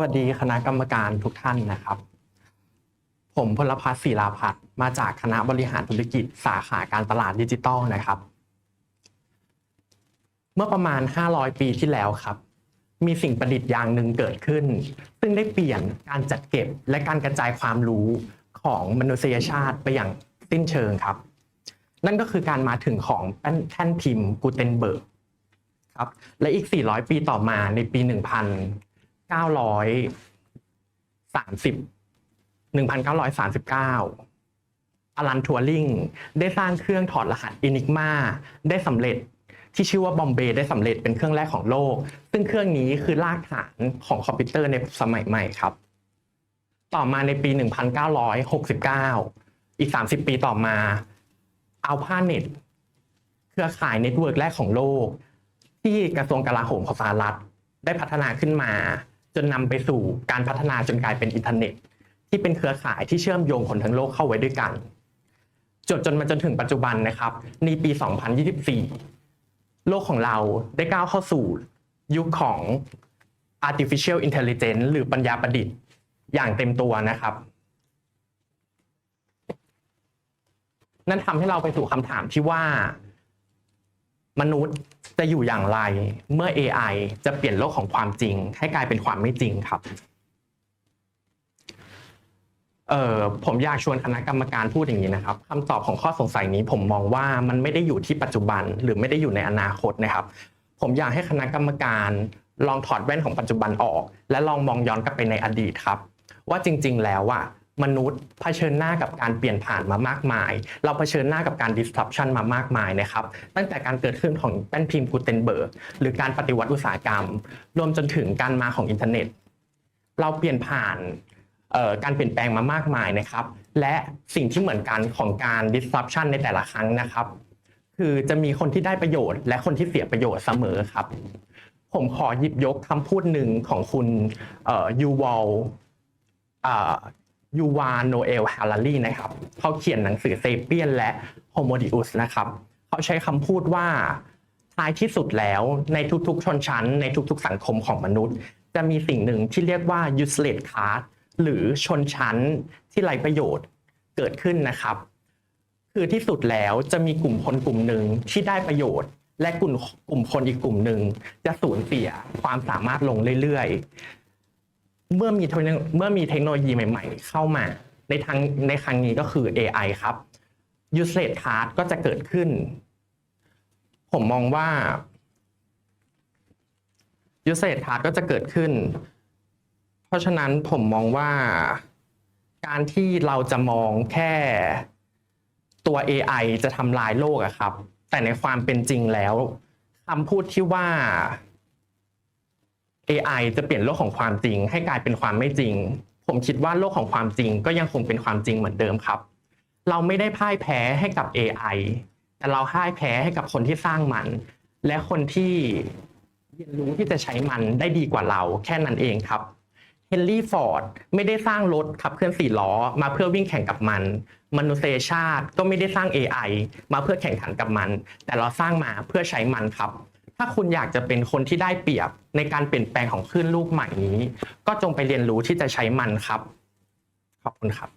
วัสดีคณะกรรมการทุกท่านนะครับ ผมพลพัฒน์ศิลาพัฒน์มาจากคณะบริหารธุรกิจสาขาการตลาดดิจิทัลนะครับ เมื่อประมาณ 500 ปีที่แล้วครับ มีสิ่งประดิษฐ์อย่างหนึ่งเกิดขึ้น ซึ่งได้เปลี่ยนการจัดเก็บและการกระจายความรู้ของมนุษยชาติไปอย่างสิ้นเชิงครับ นั่นก็คือการมาถึงของแท่นพิมพ์กูเทนเบิร์กครับและอีก 400 ปีต่อมาในปี 1930 1939อลันทัวริงได้สร้างเครื่องถอดรหัสอินิกมาได้สำเร็จที่ชื่อว่าบอมเบย์ได้สำเร็จเป็นเครื่องแรกของโลก ซึ่งเครื่องนี้คือรากฐานของคอมพิวเตอร์ในสมัยใหม่ครับ ต่อมาในปี 1969 อีก 30 ปีต่อมาอัลพาเน็ตเครือข่ายเน็ตเวิร์กแรกของโลก ที่กระทรวงกลาโหมของสหรัฐได้พัฒนาขึ้นมา จนนำไปสู่การพัฒนาจนกลายเป็นอินเทอร์เน็ต ที่เป็นเครือข่ายที่เชื่อมโยงคนทั้งโลกเข้าไว้ด้วยกัน จนจนมาจนถึงปัจจุบันนะครับ ในปี 2024 โลกของเราได้ก้าวเข้าสู่ยุคของ artificial intelligence หรือปัญญาประดิษฐ์ อย่างเต็มตัวนะครับ นั่นทำให้เราไปสู่คำถามที่ว่า มนุษย์ จะอยู่อย่างไรเมื่อ AI จะเปลี่ยนโลกของความจริง ให้กลายเป็นความไม่จริงครับเออผมอยากชวนคณะกรรมการพูดอย่างนี้นะครับคำตอบของข้อสงสัยนี้ ผมมองว่ามันไม่ได้อยู่ที่ปัจจุบัน หรือไม่ได้อยู่ในอนาคตนะครับ ผมอยากให้คณะกรรมการลองถอดแว่นของปัจจุบันออก และลองมองย้อนกลับไปในอดีตครับ ว่าจริง ๆ แล้วอะ มนุษย์เผชิญหน้ากับการเปลี่ยนผ่านมามากมาย เราเผชิญหน้ากับการ disruption มามากมายนะครับ ตั้งแต่การเกิดขึ้นของแป้นพิมพ์กูเทนเบิร์กหรือการปฏิวัติอุตสาหกรรม รวมจนถึงการมาของอินเทอร์เน็ต เราเปลี่ยนผ่านการเปลี่ยนแปลงมามากมายนะครับ และสิ่งที่เหมือนกันของการ disruption ในแต่ละครั้งนะครับ คือจะมีคนที่ได้ประโยชน์ และคนที่เสียประโยชน์เสมอครับ ผมขอหยิบยกคำพูดหนึ่งของคุณยูวอล ยูวาโนเอลฮารารีนะครับเขาเขียนหนังสือเซเปียนและโฮโมดิอุสนะครับเขาใช้คำพูดว่าท้ายที่สุดแล้วในทุกๆ ชนชั้น ในทุกๆ สังคมของมนุษย์ จะมีสิ่งหนึ่งที่เรียกว่า useless class หรือชนชั้นที่ไร้ประโยชน์เกิดขึ้นนะครับ คือที่สุดแล้วจะมีกลุ่มคนกลุ่มหนึ่งที่ได้ประโยชน์ และกลุ่มกลุ่มคนอีกกลุ่มหนึ่งจะสูญเสียความสามารถลงเรื่อยๆ เมื่อมีเทคโนเมื่อมีเทคโนโลยีใหม่ ๆ เข้ามา ในทางในครั้งนี้ก็คือ AI ครับ useless class ก็จะเกิดขึ้น ผมมองว่า useless class ก็จะเกิดขึ้น เพราะฉะนั้นผมมองว่าการที่เราจะมองแค่ตัว AI จะทำลายโลกอะครับ แต่ในความเป็นจริงแล้วคำพูดที่ว่า AI จะเปลี่ยนโลกของความจริง ให้กลายเป็นความไม่จริง ผมคิดว่าโลกของความจริงก็ยังคงเป็นความจริงเหมือนเดิมครับ เราไม่ได้พ่ายแพ้ให้กับ AI แต่เราพ่ายแพ้ให้กับคนที่สร้างมัน และคนที่เรียนรู้ที่จะใช้มันได้ดีกว่าเราแค่นั้นเองครับเฮนรี่ฟอร์ดไม่ได้สร้างรถขับเคลื่อนสี่ล้อ มาเพื่อวิ่งแข่งกับมัน มนุษยชาติก็ไม่ได้สร้าง AI มาเพื่อแข่งขันกับมัน แต่เราสร้างมาเพื่อใช้มันครับ ถ้าคุณอยากจะเป็นคนที่ได้เปรียบในการเปลี่ยนแปลงของคลื่นลูกใหม่นี้ ก็จงไปเรียนรู้ที่จะใช้มันครับ ขอบคุณครับ